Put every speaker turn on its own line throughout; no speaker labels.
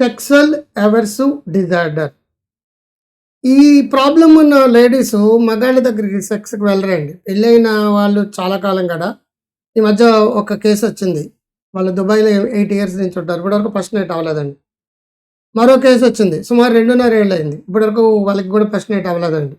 Sexual aversive disorder ఈ problem ఉన్న ladies మగాళ్ళ దగ్గరికి సెక్స్కి వెళ్ళరండి. పెళ్ళైన వాళ్ళు చాలా కాలం కదా. ఈ మధ్య ఒక కేసు వచ్చింది. వాళ్ళు దుబాయ్లో ఎయిట్ ఇయర్స్ నుంచి ఉంటారు. ఇప్పటివరకు ఫస్ట్ నైట్ అవ్వలేదండి. మరో కేసు వచ్చింది. సుమారు రెండున్నర ఏళ్ళు అయింది ఇప్పటివరకు వాళ్ళకి కూడా ఫస్ట్ నైట్ అవ్వలేదండి.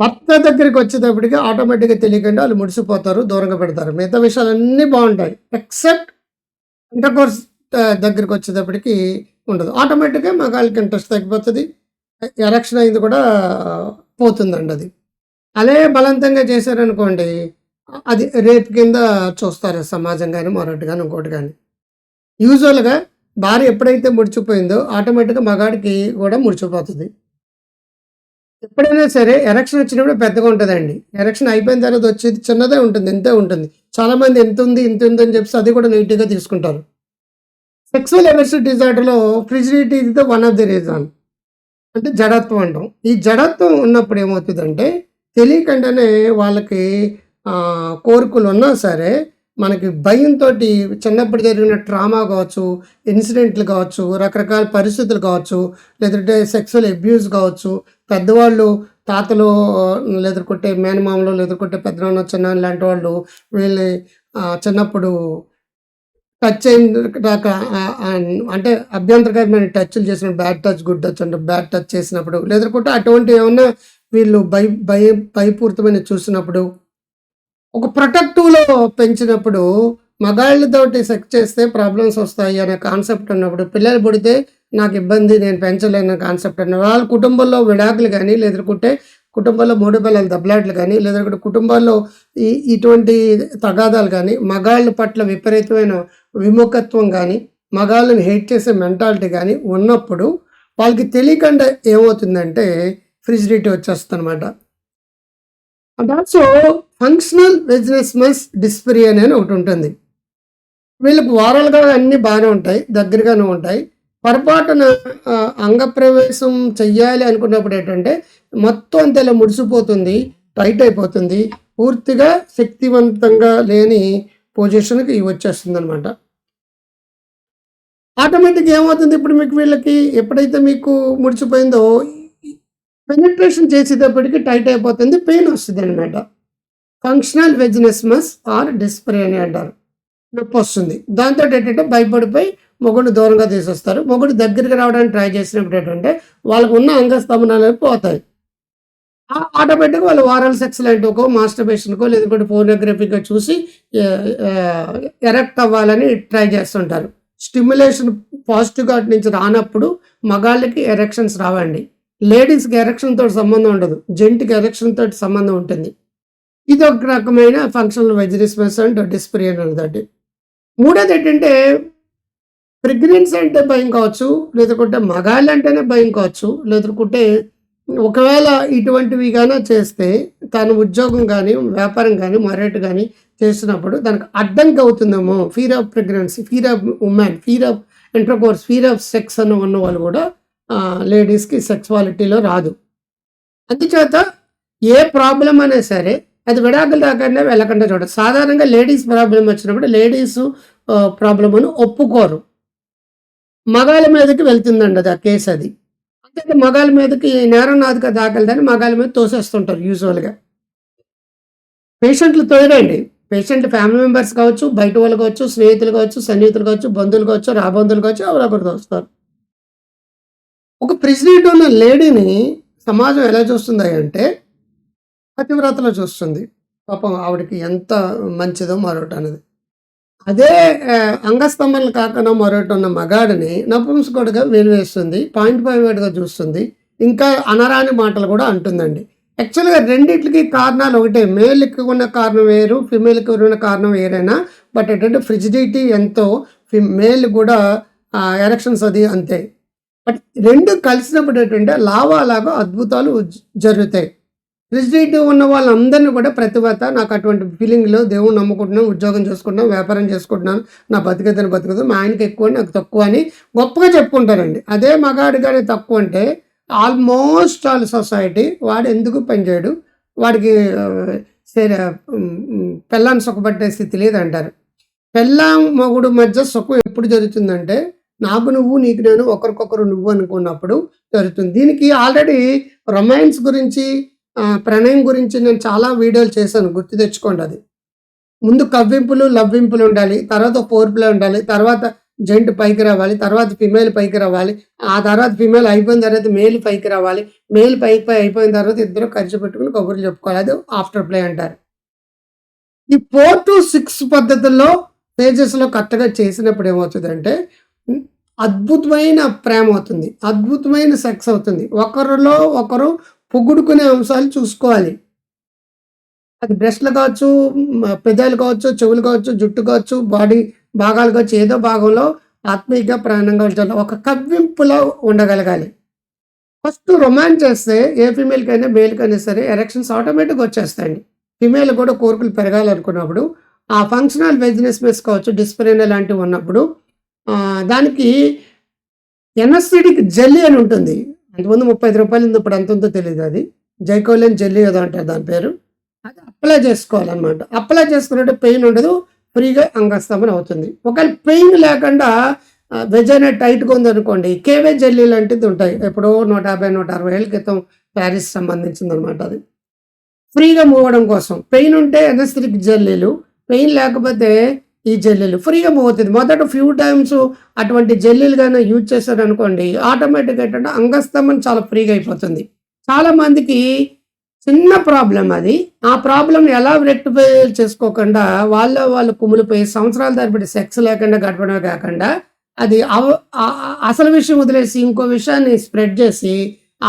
భర్త దగ్గరికి వచ్చేటప్పటికి ఆటోమేటిక్గా తెలియకుండా వాళ్ళు ముడిసిపోతారు దూరంగా పెడతారు. మిగతా విషయాలన్నీ బాగుంటాయి. ఎక్సెప్ట్ ఇంటర్ కోర్స్ దగ్గరికి వచ్చేటప్పటికి ఉండదు. ఆటోమేటిక్గా మగాళ్ళకి ఇంట్రెస్ట్ తగ్గిపోతుంది. ఎరక్షన్ అయింది కూడా పోతుందండి అది. అదే బలవంతంగా చేశారనుకోండి అది రేపు కింద చూస్తారు సమాజం కానీ మరొకటి కానీ ఇంకోటి కానీ యూజువల్గా భార్య ఎప్పుడైతే ముడిచిపోయిందో ఆటోమేటిక్గా మగాడికి కూడా ముడిచిపోతుంది. ఎప్పుడైనా సరే ఎరక్షన్ వచ్చినప్పుడు పెద్దగా ఉంటుందండి. ఎరక్షన్ అయిపోయిన తర్వాత వచ్చేది చిన్నదే ఉంటుంది ఇంతే ఉంటుంది. చాలామంది ఎంత ఉంది ఇంత ఉంది అని చెప్పి అది కూడా నీట్గా తీసుకుంటారు. సెక్సువల్ ఎవర్సిటీ డిజార్డర్లో ఫ్రిజిడిటీ ఇది వన్ ఆఫ్ ది రీజన్ అంటే జడత్వం అంటాం. ఈ జడత్వం ఉన్నప్పుడు ఏమవుతుందంటే తెలియకుండానే వాళ్ళకి కోరికలు ఉన్నా సరే మనకి భయంతో చిన్నప్పుడు జరిగిన ట్రామా కావచ్చు ఇన్సిడెంట్లు కావచ్చు రకరకాల పరిస్థితులు కావచ్చు లేదంటే సెక్సువల్ అబ్యూస్ కావచ్చు పెద్దవాళ్ళు తాతలు ఎదుర్కొట్టే మేనమామలు ఎదుర్కొట్టే పెద్దనాన్న చిన్న లాంటి వాళ్ళు వీళ్ళని చిన్నప్పుడు టచ్ అయిన అంటే అభ్యంతరకరమైన టచ్లు చేసిన బ్యాడ్ టచ్ గుడ్ టచ్ అంటే బ్యాడ్ టచ్ చేసినప్పుడు లేదంటే అటువంటి ఏమన్నా వీళ్ళు భయ భయ భయపూరితమైన చూసినప్పుడు ఒక ప్రొటెక్టివ్లో పెంచినప్పుడు మగాళ్ళతోటి సెక్స్ చేస్తే ప్రాబ్లమ్స్ వస్తాయి అనే కాన్సెప్ట్ ఉన్నప్పుడు పిల్లలు పుడితే నాకు ఇబ్బంది నేను పెంచలేని కాన్సెప్ట్ అన్న వాళ్ళ కుటుంబంలో విడాకులు కానీ లేదంటే కుటుంబంలో మూడు పిల్లల దెబ్బలాట్లు కానీ లేదంటే కుటుంబాల్లో ఈ ఇటువంటి తగాదాలు కానీ మగాళ్ళ పట్ల విపరీతమైన విముఖత్వం కానీ మగాళ్ళని హేట్ చేసే మెంటాలిటీ కానీ ఉన్నప్పుడు వాళ్ళకి తెలియకుండా ఏమవుతుందంటే ఫ్రిజిడిటీ వచ్చేస్తుంది అనమాట and also functional vaginismus dyspareunia అని ఒకటి ఉంటుంది. వీళ్ళకి వారాలుగా అన్నీ బాగానే ఉంటాయి దగ్గరగానే ఉంటాయి. పొరపాటున అంగప్రవేశం చెయ్యాలి అనుకున్నప్పుడు ఏంటంటే మొత్తం అంతా ఇలా ముడిసిపోతుంది టైట్ అయిపోతుంది పూర్తిగా శక్తివంతంగా లేని పొజిషన్కి వచ్చేస్తుంది అనమాట ఆటోమేటిక్ ఏమవుతుంది ఇప్పుడు మీకు వీళ్ళకి ఎప్పుడైతే మీకు ముడిచిపోయిందో పెనిట్రేషన్ చేసేటప్పటికి టైట్ అయిపోతుంది పెయిన్ వస్తుంది అనమాట ఫంక్షనల్ వెజినెస్మస్ ఆర్ డిస్ప్రే అని అంటారు. నొప్పి వస్తుంది. దాంతో ఏంటంటే భయపడిపోయి మొగుడు దూరంగా తీసేస్తారు. మొగుడు దగ్గరికి రావడానికి ట్రై చేసినప్పుడు ఏంటంటే వాళ్ళకు ఉన్న అంగస్తంభనాలు పోతాయి. ఆటోమేటిక్గా వాళ్ళు వారల్ సెక్స్ లాంటికో మాస్టర్బేషన్కో లేదంటే ఫోనోగ్రఫీగా చూసి ఎరెక్ట్ అవ్వాలని ట్రై చేస్తుంటారు. స్టిమ్యులేషన్ పాజిటివ్గా అటు నుంచి రానప్పుడు మగాళ్ళకి ఎరెక్షన్స్ రావండి. లేడీస్కి ఎరెక్షన్ తోటి సంబంధం ఉండదు. జెంట్కి ఎరెక్షన్ తోటి సంబంధం ఉంటుంది. ఇది ఒక రకమైన ఫంక్షనల్ వెజరిస్మస్ అండ్ డిస్ప్రియన్ అనేది మూడోది ఏంటంటే ప్రెగ్నెన్సీ అంటే భయం కావచ్చు లేదంటే మగాళ్ళు అంటేనే భయం కావచ్చు లేదంటే ఒకవేళ ఇటువంటివి కానీ చేస్తే తను ఉద్యోగం కానీ వ్యాపారం కానీ మరేటు కానీ చేసినప్పుడు దానికి అడ్డంకి అవుతుందేమో fear of pregnancy fear of women fear of intercourse fear of sex అని ఉన్న వాళ్ళు కూడా లేడీస్కి సెక్సువాలిటీలో రాదు. అందుచేత ఏ ప్రాబ్లం అయినా సరే అది విడాకులు దాకానే వెళ్ళకుండా చూడండి సాధారణంగా లేడీస్ ప్రాబ్లం వచ్చినప్పుడు లేడీస్ ప్రాబ్లం అని ఒప్పుకోరు. మగాళ్ళ మీదకి వెళ్తుందండి అది ఆ కేసు అది. అంతే మగాళ్ళ మీదకి నేరం నాదుగా దాఖలుదని మగాళ్ళ మీద తోసేస్తుంటారు యూజువల్గా పేషెంట్లు తోయరండి పేషెంట్ ఫ్యామిలీ మెంబర్స్ కావచ్చు బయట వాళ్ళు కావచ్చు స్నేహితులు కావచ్చు సన్నిహితులు కావచ్చు బంధువులు కావచ్చు రాబంధువులు కావచ్చు ఎవరొకరు తోస్తారు. ఒక ప్రెసిడెంట్ ఉన్న లేడీని సమాజం ఎలా చూస్తుంది అంటే పతివ్రతలో చూస్తుంది. పాపం ఆవిడకి ఎంత మంచిదో మరొకటి అనేది. అదే ఆ, అంగస్తంభనలు కాకుండా మరొకటి ఉన్న మగాడిని నపుంసకుడిగా వెలివేస్తుంది పాయింట్ పాయింట్గా చూస్తుంది ఇంకా అనరాని మాటలు కూడా అంటుందండి. యాక్చువల్గా రెండింటికి కారణాలు ఒకటే మేల్కి ఉన్న కారణం వేరు ఫిమేల్కి ఉన్న కారణం వేరైనా? బట్ ఏంటంటే ఫ్రిజిడిటీ ఎంతో మేల్ కూడా ఎరక్షన్స్ అది అంతే. బట్ రెండు కలిసినప్పుడు ఏంటంటే లావాలాగా అద్భుతాలు జరుగుతాయి. రిజిడిటీ ఉన్న వాళ్ళందరినీ కూడా ప్రతిభత నాకు అటువంటి ఫీలింగ్లో దేవుని నమ్ముకుంటున్నాను ఉద్యోగం చేసుకుంటున్నాను వ్యాపారం చేసుకుంటున్నాను నా బతికేదని బతుకదు మా ఆయనకి ఎక్కువ నాకు తక్కువ అని గొప్పగా చెప్పుకుంటారండి. అదే మగాడు కానీ తక్కువ అంటే ఆల్మోస్ట్ ఆల్ సొసైటీ వాడు ఎందుకు పనిచేయడు వాడికి సరే పెళ్ళాన్ని సుఖపట్టే స్థితి లేదంటారు. పెళ్ళాం మొగుడు మధ్య సుఖం ఎప్పుడు జరుగుతుందంటే నాకు నువ్వు నీకు నేను ఒకరికొకరు నువ్వు అనుకున్నప్పుడు జరుగుతుంది. దీనికి ఆల్రెడీ రొమాన్స్ గురించి ప్రణయం గురించి నేను చాలా వీడియోలు చేశాను గుర్తు తెచ్చుకోండి అది. ముందు కవ్వింపులు లవ్వింపులు ఉండాలి తర్వాత ఫోర్ప్లే ఉండాలి తర్వాత జెంట్ పైకి రావాలి తర్వాత ఫిమేల్ పైకి రావాలి ఆ తర్వాత ఫిమేల్ అయిపోయిన తర్వాత మేల్ పైకి రావాలి మేల్ పైకి పై అయిపోయిన తర్వాత ఇద్దరు ఖర్చు పెట్టుకుని కబుర్లు చెప్పుకోవాలి అది ఆఫ్టర్ ప్లే అంటారు. ఈ ఫోర్ టు సిక్స్ పద్ధతుల్లో పేజెస్లో కరెక్ట్గా చేసినప్పుడు ఏమవుతుందంటే అద్భుతమైన ప్రేమ అవుతుంది అద్భుతమైన సెక్స్ అవుతుంది. ఒకరిలో ఒకరు పొగుడుకునే అంశాలు చూసుకోవాలి. అది బ్రష్లు కావచ్చు పెదాలు కావచ్చు చెవులు కావచ్చు జుట్టు కావచ్చు బాడీ భాగాలు కావచ్చు ఏదో భాగంలో ఆత్మీయంగా ప్రాణంగా ఉంచాలి ఒక కవ్వింపులో ఉండగలగాలి. ఫస్ట్ రొమాన్స్ చేస్తే ఏ ఫీమేల్కైనా మేల్కైనా సరే ఎరెక్షన్స్ ఆటోమేటిక్గా వచ్చేస్తాయండి. ఫిమేల్ కూడా కోరికలు పెరగాలనుకున్నప్పుడు ఆ ఫంక్షనల్ వెజినెస్ మెస్ కావచ్చు డిస్పరేనా లాంటివి ఉన్నప్పుడు దానికి ఎనస్థెటిక్ జెల్లీ అని ఉంటుంది. అంతకుముందు ముప్పై ఐదు రూపాయలు ఉంది ఇప్పుడు ఎంత ఉందో తెలియదు అది. జైకోలేన్ జెల్లీ ఏదో అంటారు దాని పేరు. అది అప్లై చేసుకోవాలన్నమాట. అప్లై చేసుకున్నట్టు పెయిన్ ఉండదు ఫ్రీగా అంగస్తమనం అవుతుంది. ఒకవేళ పెయిన్ లేకుండా వెజైనా టైట్గా ఉందనుకోండి కేవే జెల్లీ లాంటిది ఉంటాయి. ఎప్పుడో నూట యాభై నూట అరవై ఏళ్ళ క్రితం ప్యారిస్ సంబంధించింది అనమాట అది ఫ్రీగా మూవడం కోసం. పెయిన్ ఉంటే ఎనస్థిరిక్ జెల్లీలు. పెయిన్ లేకపోతే ఈ జెల్లీలు. ఫ్రీగా మూవ్ అవుతుంది మొదట ఫ్యూ టైమ్స్ అటువంటి జెల్లీలు కానీ యూజ్ చేశారు అనుకోండి ఆటోమేటిక్ ఏంటంటే అంగస్తమం చాలా ఫ్రీగా అయిపోతుంది. చాలామందికి చిన్న ప్రాబ్లం అది. ఆ ప్రాబ్లం ఎలా రెక్టిఫై చేసుకోకుండా వాళ్ళ వాళ్ళు కుమిలిపోయి సంవత్సరాల తరబడి సెక్స్ లేకుండా గడపడమే కాకుండా అది అసలు విషయం వదిలేసి ఇంకో విషయాన్ని స్ప్రెడ్ చేసి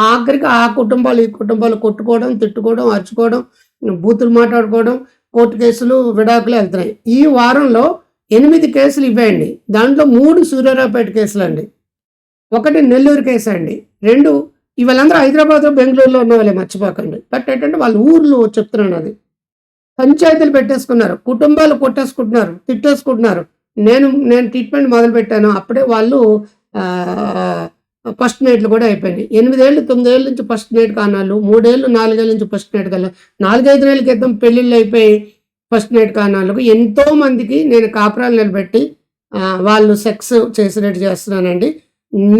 ఆఖరికి ఆ కుటుంబాలు ఈ కుటుంబాలు కొట్టుకోవడం తిట్టుకోవడం అరుచుకోవడం బూతులు మాట్లాడుకోవడం కోర్టు కేసులు విడాకులు వెళ్తున్నాయి. ఈ వారంలో ఎనిమిది కేసులు ఇవ్వండి. దాంట్లో మూడు సూర్యారావుపేట కేసులు అండి ఒకటి నెల్లూరు కేసు అండి రెండు ఇవాళందరూ హైదరాబాద్ బెంగళూరులో ఉన్న వాళ్ళే మర్చిపోకండి. బట్ ఏంటంటే వాళ్ళ ఊర్లు చెప్తున్నాను అది. పంచాయతీలు పెట్టేసుకున్నారు. కుటుంబాలు కొట్టేసుకుంటున్నారు తిట్టేసుకుంటున్నారు. నేను నేను ట్రీట్మెంట్ మొదలుపెట్టాను. అప్పుడే వాళ్ళు ఫస్ట్ నైట్లు కూడా అయిపోయినాయి ఎనిమిదేళ్ళు తొమ్మిదేళ్ళ నుంచి ఫస్ట్ నైట్ కానాలు మూడేళ్ళు నాలుగేళ్ళ నుంచి ఫస్ట్ నైట్ కాల నాలుగైదు నెలల క్రితం పెళ్ళిళ్ళు అయిపోయి ఫస్ట్ నైట్ కానాలకు ఎంతో మందికి నేను కాపురాలు నిలబెట్టి వాళ్ళు సెక్స్ చేసినట్టు చేస్తున్నానండి.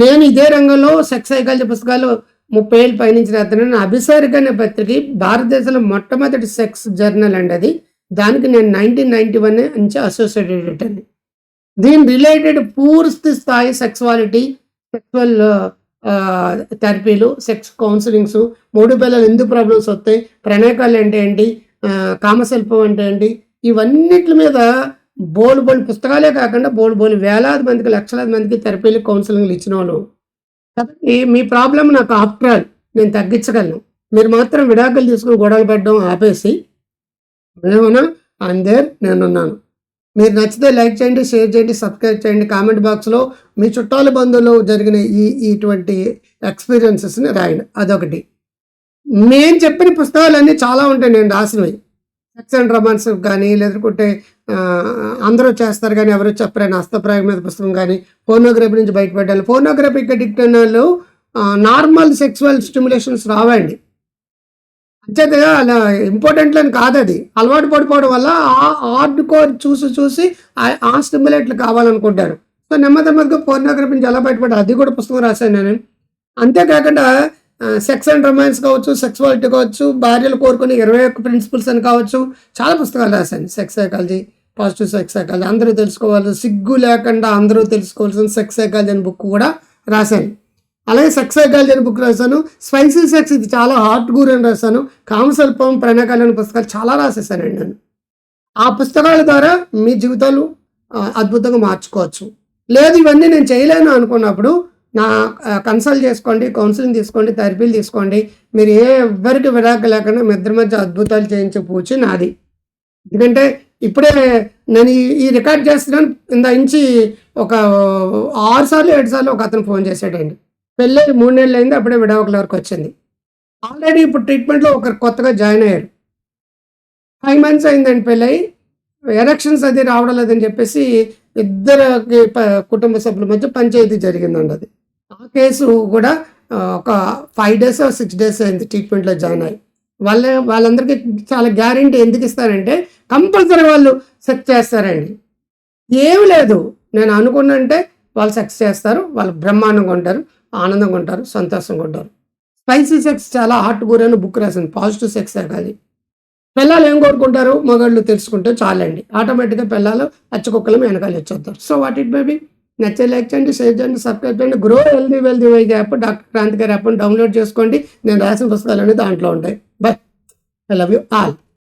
నేను ఇదే రంగంలో సెక్స్ సైకాలజీ పుస్తకాలు ముప్పై ఏళ్ళు పైనుంచి రాస్తున్నాను అభిసారిక అనే పత్రిక భారతదేశంలో మొట్టమొదటి సెక్స్ జర్నల్ అండి అది. దానికి నేను నైన్టీన్ నైన్టీ వన్ నుంచి అసోసియేటెడ్ అండి. దీని రిలేటెడ్ పూర్తి స్థాయి సెక్సువాలిటీ సెక్సువల్ థెరపీలు సెక్స్ కౌన్సిలింగ్స్ మూడు పిల్లలు ఎందుకు ప్రాబ్లమ్స్ వస్తాయి. ప్రణయకాలు అంటే ఏంటి? కామశిల్పం అంటే ఏంటి? ఇవన్నిటి మీద బోలు బోలు పుస్తకాలే కాకుండా బోలు బోలు వేలాది మందికి లక్షలాది మందికి థెరపీలు కౌన్సిలింగ్లు ఇచ్చిన వాళ్ళు కాబట్టి మీ ప్రాబ్లం నాకు ఆఫ్టర్ ఆల్ నేను తగ్గించగలను. మీరు మాత్రం విడాకులు తీసుకుని గొడవలు పెట్టడం ఆపేసి ఏమన్నా? అందర్ నేనున్నాను. మీరు నచ్చితే లైక్ చేయండి షేర్ చేయండి సబ్స్క్రైబ్ చేయండి. కామెంట్ బాక్స్లో మీ చుట్టాల బంధువులు జరిగిన ఈ ఇటువంటి ఎక్స్పీరియన్సెస్ని రాయండి. అదొకటి. నేను చెప్పిన పుస్తకాలన్నీ చాలా ఉంటాయి. నేను రాసినవి. సెక్స్ అండ్ రొమాన్స్ కానీ లేదంటే అందరూ చేస్తారు కానీ ఎవరు చెప్పరని హస్తప్రాయం మీద పుస్తకం కానీ ఫోనోగ్రఫీ నుంచి బయటపడ్డాలి ఫోనోగ్రఫీకి అడిక్ట్ అయిన వాళ్ళు నార్మల్ సెక్సువల్ స్టిమ్యులేషన్స్ రావండి. అంతేగా అలా ఇంపార్టెంట్ కాదు అది అలవాటు పడిపోవడం వల్ల ఆ హార్డ్ కోర్ చూసి చూసి ఆ- ఆ స్టిమ్యులేట్లు కావాలనుకుంటారు. సో నెమ్మది నెమ్మదిగా పోర్నోగ్రఫీ నుంచి ఎలా బయటపడ్డా అది కూడా పుస్తకం రాశాను నేను. అంతేకాకుండా సెక్స్ అండ్ రొమాన్స్ కావచ్చు సెక్సువాలిటీ కావచ్చు భార్యలు కోరుకునే ఇరవై ఒక్క ప్రిన్సిపల్స్ అని కావచ్చు చాలా పుస్తకాలు రాశాను. Sex psychology positive sex psychology అందరూ తెలుసుకోవాలి. సిగ్గు లేకుండా అందరూ తెలుసుకోవాల్సిన సెక్స్ సైకాలజీ అని బుక్ కూడా రాశాను. అలాగే సెక్స్ సైకాలజీ అని బుక్ రాశాను. స్పైసీ సెక్స్ ఇది చాలా హార్ట్ గూర్ అని రాశాను. కామసల్పం ప్రణయకాలు అనే పుస్తకాలు చాలా రాసేసానండి నేను ఆ పుస్తకాల ద్వారా మీ జీవితాలు అద్భుతంగా మార్చుకోవచ్చు. లేదు ఇవన్నీ నేను చేయలేను అనుకున్నప్పుడు నా కన్సల్ట్ చేసుకోండి కౌన్సిలింగ్ తీసుకోండి థెరపీలు తీసుకోండి. మీరు ఏ ఎవ్వరికి విడాక లేకుండా మీ ఇద్దరి మధ్య అద్భుతాలు చేయించే పూచి నాది. ఎందుకంటే ఇప్పుడే నేను ఈ- రికార్డ్ చేస్తున్నాను. ఇంత నుంచి ఒక ఆరు సార్లు ఏడు సార్లు ఒక అతను ఫోన్ చేసాడండి పెళ్ళి మూడు నెలలు అయింది అప్పుడే విడాకుల వరకు వచ్చింది. ఆల్రెడీ ఇప్పుడు ట్రీట్మెంట్లో ఒకరు కొత్తగా జాయిన్ అయ్యారు. ఫైవ్ మంత్స్ అయిందండి పెళ్ళై ఎలక్షన్స్ అది రావడం లేదని చెప్పేసి ఇద్దరికి కుటుంబ సభ్యుల మధ్య పంచాయతీ జరిగిందండి అది. ఆ కేసు కూడా ఒక ఫైవ్ డేస్ సిక్స్ డేస్ అయింది ట్రీట్మెంట్లో జాయిన్ అయ్యి. వాళ్ళ వాళ్ళందరికీ చాలా గ్యారంటీ ఎందుకు ఇస్తారంటే కంపల్సరీ వాళ్ళు సెక్స్ చేస్తారండి. ఏమి లేదు. నేను అనుకున్నంటే వాళ్ళు సెక్స్ చేస్తారు వాళ్ళు బ్రహ్మాండంగా ఉంటారు. ఆనందంగా ఉంటారు సంతోషంగా ఉంటారు. స్పైసీ సెక్స్ చాలా హార్ట్ గురైన బుక్ రాసింది పాజిటివ్ సెక్స్ అది పిల్లలు ఏం కోరుకుంటారు? మగాళ్ళు తెలుసుకుంటే చాలండి. ఆటోమేటిక్గా పిల్లలు అచ్చకుక్కలు వెనకాల వచ్చేస్తారు. సో వాట్ ఇట్ బేబీ నచ్చే లైక్ చేయండి షేర్ చేయండి సబ్స్క్రైబ్ చేయండి. Grow healthy wealthy wise app doctor Kranthi గారి యాప్ డౌన్లోడ్ చేసుకోండి. నేను రాసిన పుస్తకాలు అనేది దాంట్లో ఉంటాయి. Bye. I love you all.